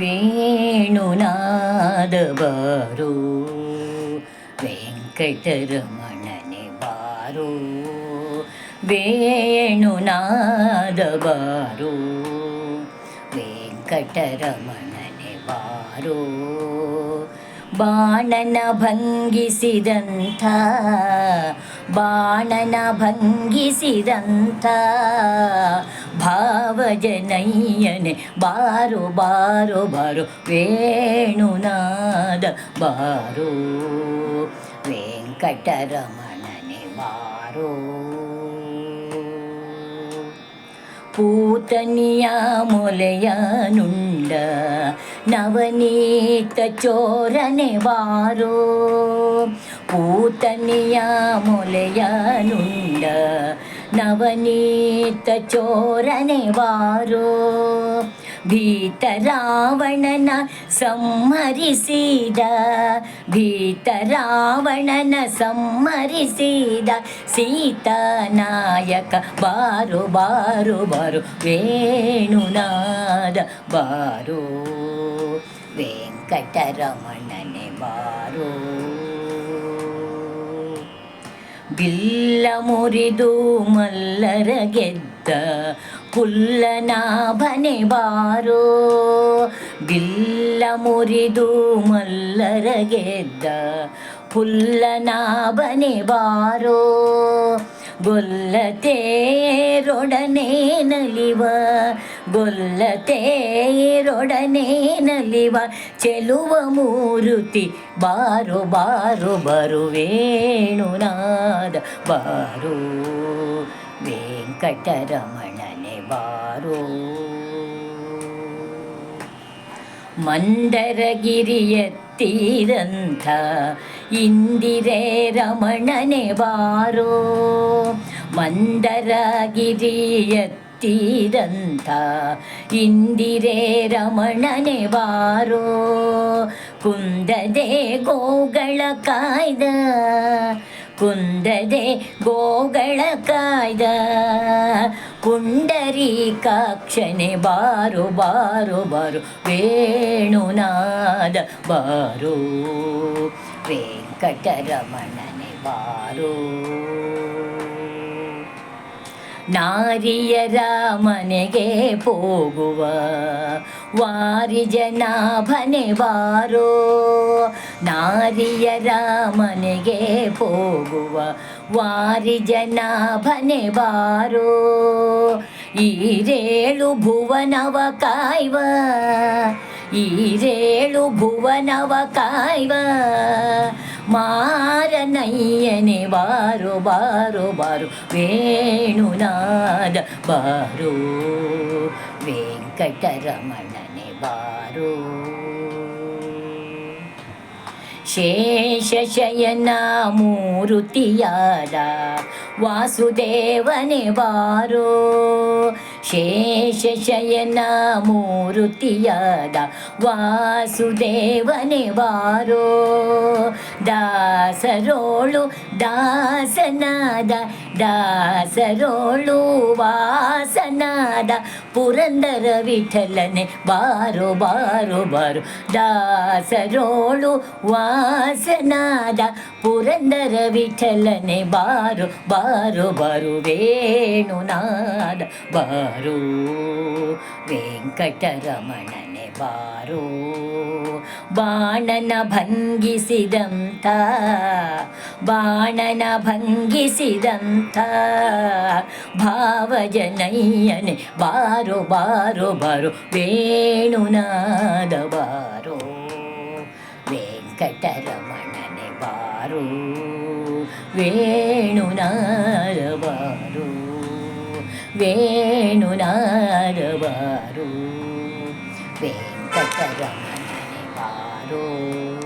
ವೇಣುನಾದ ಬಾರು ವೆಂಕಟರಮಣನೆ ಬಾರು ವೇಣುನಾದ ಬಾರು ವೆಂಕಟರಮಣನೆ ಬಾರು. ಬಾಣನ ಭಂಗಿಸಿದಂಥ ಬಾಣನ ಭಂಗಿಸಿದಂಥ ಭಾವಜನಯ್ಯನೆ ಬಾರೋ, ಬಾರು ಬಾರು. ವೇಣುನಾದ, ಬಾರು. ವೆಂಕಟರಮಣನೆ, ಬಾರೋ. ಪೂತನಿಯ ಮೊಲೆಯ ನುಂಡ, ನವನೀತ ಚೋರನೆ, ಬಾರೋ. ಪೂತನಿಯ ಮೊಲೆಯ ನುಂಡ ನವನೀತ ಚೋರನೆ ಬಾರೋ ಭೀತರಾವಣನ ಸಂಹರಿಸಿದ ಭೀತರಾವಣನ ಸಂಹರಿಸಿದ ಸೀತಾನಾಯಕ ಬಾರು ಬಾರು ಬಾರು ವೇಣುನಾದ ಬಾರು ವೆಂಕಟರಮಣನೆ ಬಾರು ಬಿಲ್ಲ ಮುರಿದು ಮಲ್ಲರ ಗೆದ್ದ ಕುಲ್ಲನಾಭನೆ ಬಾರೋ. ಬಿಲ್ಲ ಮುರಿದು ಮಲ್ಲರ ಗೆದ್ದ ಪುಲ್ಲನಾಭನೆ ಬಾರೋ. ಗೊಲ್ಲತೇರೊಡನೆ ನಲಿವ ಗೊಲ್ಲತೇರೊಡನೆ ನಲಿವ ಚೆಲುವ ಮೂರುತಿ. ಬಾರು ಬಾರು ಬರುವೇಣುನಾದ ಬಾರು. ವೆಂಕಟರಮಣನೆ ಬಾರು. ಮಂದರಗಿರಿಯತ್ತೀರಂಥ ಇಂದಿರೆ ರಮಣನೆ ಬಾರೋ. ಮಂದರಗಿರಿಯತ್ತೀರಂಥ ಇಂದಿರೇ ರಮಣನೆ ಬಾರೋ, ಕುಂದದೆ ಗೋಗಳ ಕಾಯ್ದ, ಕುಂದದೆ ಗೋಗಳ ಕಾಯ್ದ ಪುಂಡರೀಕಾಕ್ಷನೆ ಬಾರು ಬಾರು ಬಾರು, ವೇಣುನಾದ ಬಾರು, ವೆಂಕಟರಮಣನೆ ಬಾರು. ನಾರಿಯರ ಮನೆಗೆ ಹೋಗುವ ವಾರಿ ಜನಾಭನೆ ಬಾರೋ. ನಾರಿಯರ ಮನೆಗೆ ಹೋಗುವ ವಾರಿ ಜನಾಭನೆ ಬಾರೋ. ಈರೇಳು ಭುವನವ ಕಾಯ್ವ, ಈರೇಳು ಭುವನವ ಕಾಯ್ವ. മാരനയ്യനെ ബാരു ബാരു ബാരു വേണുനാഥ ബാരു വെങ്കടരമണനെ ബാരു ശേഷശയന മൂരുത്തിയാല വാസുദേവനെ ബാരോ शेषशयनमुरुति वासुदेवने वारो। दासरोळु दासन दासरोळु वासन ಪುರಂದರ ವಿಠಲನೆ ಬಾರೋ ಬಾರೋ ಬಾರೋ ದಾಸರೋಳು ವಾಸನಾದ ಪುರಂದರ ವಿಠಲನೆ ಬಾರು ಬಾರು ಬಾರು ವೇಣುನಾದ ಬಾರು ವೆಂಕಟರಮಣನೆ ಬಾರು ಬಾಣನ ಭಂಗಿಸಿದಂಥ ಬಾಣನ ಭಂಗಿಸಿದಂಥ ಭಾವಜನಯ್ಯನೆ ಬಾರು ಬಾರು ಬಾರು ವೇಣುನಾದ ಬಾರೋ ವೆಂಕಟರಮಣನೆ ಬಾರು ವೇಣುನಾದ ಬಾರು ವೇಣುನಾದ ಬಾರು ವೆಂಕಟರಮಣನೆ do